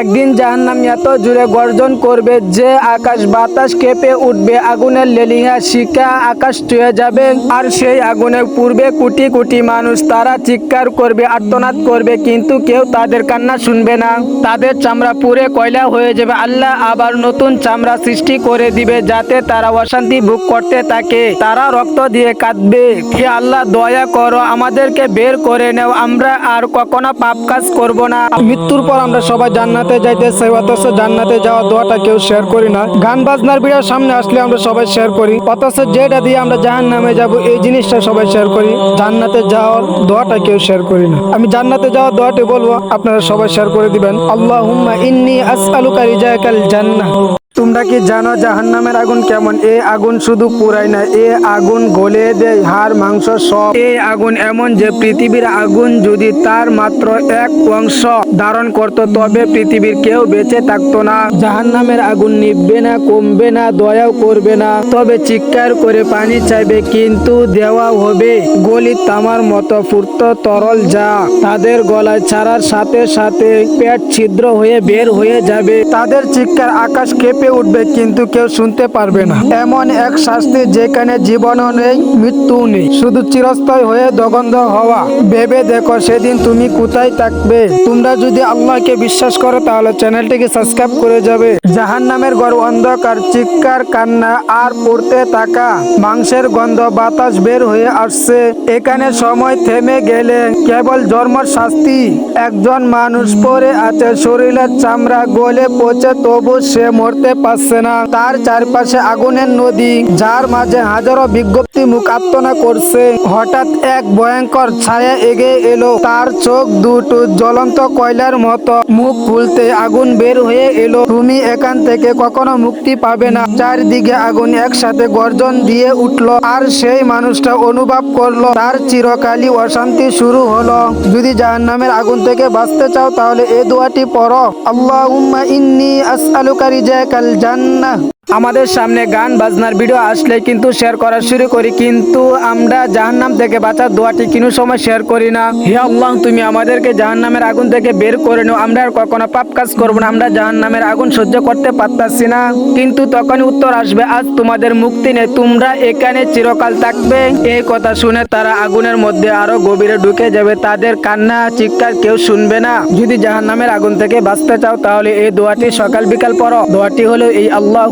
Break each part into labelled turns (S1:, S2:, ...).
S1: একদিন জাহান্নাম এত জুড়ে গর্জন করবে যে আকাশ বাতাস কেঁপে উঠবে, আগুনের লেলিহা শিকা আকাশ ছুঁয়ে যাবে আর সেই আগুনের পূর্বে কোটি কোটি মানুষ তারা চিৎকার করবে, আর্তনাদ করবে, কিন্তু কেউ তাদের কান্না শুনবে না। তাদের চামড়া পুড়ে কয়লা হয়ে যাবে। আল্লাহ আবার নতুন চামড়া সৃষ্টি করে দিবে যাতে তারা অশান্তি ভোগ করতে থাকে। তারা রক্ত দিয়ে কাঁদবে। হে আল্লাহ, দয়া করো, আমাদেরকে বের করে নেও। আমরা আর কখনো পাপ কাজ করব না। মৃত্যুর পর আমরা সবাই জান্নাতে যাইতে চাই অথচ জান্নাতে যাওয়া দোয়াটা কেউ শেয়ার করি না। গান বাজনার বিড়ার সামনে আসলে আমরা সবাই শেয়ার করি, অথচ যেটা দিয়ে আমরা জাহান নামে যাব, এই জিনিসটা সবাই শেয়ার করি, জান্নাতে যাওয়ার দোয়াটা কেউ শেয়ার করি না। আমি জান্নাতে যাওয়ার দোয়াটি বলব, আপনারা সবাই শেয়ার করে দিবেন। আল্লাহ ইন্নি আসআলুকা রিজাকাল জান্নাহ। তোমরা কি জানো জাহান্নামের আগুন কেমন? এ আগুন শুধু পুরাই না এ আগুন গলে দেয়, হাড়, মাংস সব। এই আগুন এমন যে পৃথিবীর আগুন যদি তার মাত্র এক অংশ ধারণ করত, তবে পৃথিবীর কেউ বেঁচে থাকতো না। জাহান্নামের আগুন নিববে না, কমবে না, দয়াও করবে না। তবে চিৎকার করে পানি চাইবে, কিন্তু দেওয়া হবে। গলি তামার মতো ফুর্ত তরল যা তাদের গলায় ছাড়ার সাথে সাথে পেট ছিদ্র হয়ে বের হয়ে যাবে। তাদের চিৎকার আকাশ কেঁপে উঠবে, কিন্তু কেউ শুনতে পারবে না। এমন এক শাস্তি যেখানে জীবনও নেই মৃত্যু নেই। শুধু চিরস্থায়ী হয়ে দগন্ধ হওয়া। ভেবে দেখো, সেদিন তুমি কোথায় থাকবে? তোমরা যদি আল্লাহকে বিশ্বাস করো, তাহলে চ্যানেলটিকে সাবস্ক্রাইব করে যাবে। জাহান নামের ঘর অন্ধকার, চিৎকার, কান্না আর পড়তে থাকা। মাংসের গন্ধ বাতাস বের হয়ে আসছে। এখানে সময় থেমে গেলে কেবল জন্মর শাস্তি। একজন মানুষ পরে আছে, শরীরের চামড়া গলে পচে, তবু সে মরতে পারছে না। তার চারপাশে আগুনের নদী, যার মাঝে হাজারো বিজ্ঞপ্তি মুখ আত্মনা করছে। হঠাৎ এক ভয়ঙ্কর ছায়া এগিয়ে এলো। তার চোখ দুটো জ্বলন্ত কয়লার মতো। মুখ খুলতে আগুন বের হয়ে এলো। তুমি এখান থেকে কখনো মুক্তি পাবে না। চারদিকে আগুন একসাথে গর্জন দিয়ে উঠল। আর সেই মানুষটা অনুভব করল। তার চিরকালই অশান্তি শুরু হলো। যদি জাহান্নামের আগুন থেকে বাঁচতে চাও, তাহলে এ দোয়াটি পড়ো। আল্লাহুম্মা ইন্নি আসআলুকা রিজাকাল জান্নাহ। আমাদের সামনে গান বাজনার ভিডিও আসলে কিন্তু শেয়ার করা শুরু করি, কিন্তু আমরা জাহান্নাম থেকে বাঁচার দোয়াটি কোনো সময় শেয়ার করি না। হে আল্লাহ, তুমি আমাদেরকে জাহান্নামের আগুন থেকে বের করে নাও। আমরা আর কখনো পাপ কাজ করব না, আমরা জাহান্নামের আগুন সহ্য করতে পারতাছি না। কিন্তু তখন উত্তর আসবে, আজ তোমাদের মুক্তি নেই, তোমরা এখানে চিরকাল থাকবে। এই কথা শুনে তারা আগুনের মধ্যে আরও গভীরে ঢুকে যাবে, তাদের কান্না, চিৎকার কেউ শুনবে না। যদি জাহান্নামের আগুন থেকে বাঁচতে চাও, তাহলে এই দোয়াটি সকাল বিকাল পড়ো। দোয়াটি হলো, এই আল্লাহ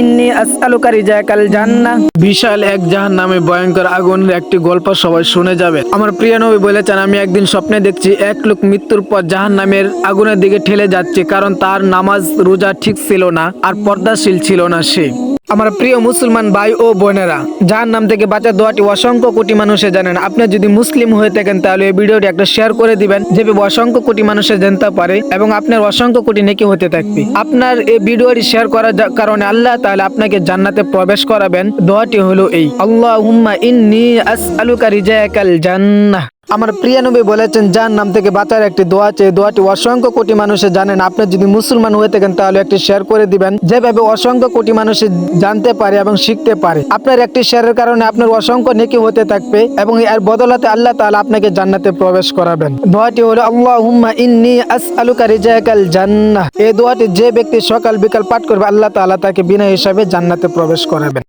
S1: ইন্নি আসআলুকা রিজাকাল জান্নাহ। বিশাল এক জাহান্নামে ভয়ঙ্কর আগুনের একটি গল্প সবাই শুনে যাবে। আমার প্রিয় নবী বলেছেন, আমি একদিন স্বপ্নে দেখছি এক লোক মৃত্যুর পর জাহান্নামের আগুনের দিকে ঠেলে যাচ্ছে, কারণ তার নামাজ, রোজা ঠিক ছিল না আর পর্দাশীল ছিল না সে। আমার প্রিয় মুসলমান ভাই ও বোনেরা, যার নাম থেকে বাঁচার দোয়াটি অসংখ্য কোটি মানুষে জানেন। আপনি যদি মুসলিম হয়ে থাকেন, তাহলে এই ভিডিওটি একটা শেয়ার করে দিবেন যেভাবে অসংখ্য কোটি মানুষে জানতে পারে এবং আপনার অসংখ্য কোটি নেকি হতে থাকবে। আপনার এই ভিডিওটি শেয়ার করার কারণে আল্লাহ তাহলে আপনাকে জান্নাতে প্রবেশ করাবেন। দোয়াটি হলো এই আল্লাহ ইন্নি আসআলুকা রিজাকাল জান্নাহ। আমার প্রিয় নবী বলেছেন, যার নাম থেকে বাঁচার একটি দোয়া আছে দোয়াটি অসংখ্য কোটি মানুষে জানেন। আপনি যদি মুসলমান হয়ে থাকেন, তাহলে একটি শেয়ার করে দিবেন। যেভাবে অসংখ্য কোটি মানুষে জানতে পারে এবং শিখতে পারে, আপনার একটি শেয়ারের কারণে আপনার অসংখ্য নেকি হতে থাকবে এবং এর বদলাতে আল্লাহ তাআলা আপনাকে জান্নাতে প্রবেশ করাবেন। দোয়াটি হলো, আল্লাহুম্মা ইন্নি আসআলুকা রিজাকাল জান্নাহ। এই দোয়াটি যে ব্যক্তি সকাল বিকাল পাঠ করবে, আল্লাহ তাআলা তাকে বিনা হিসাবে জান্নাতে প্রবেশ করাবেন।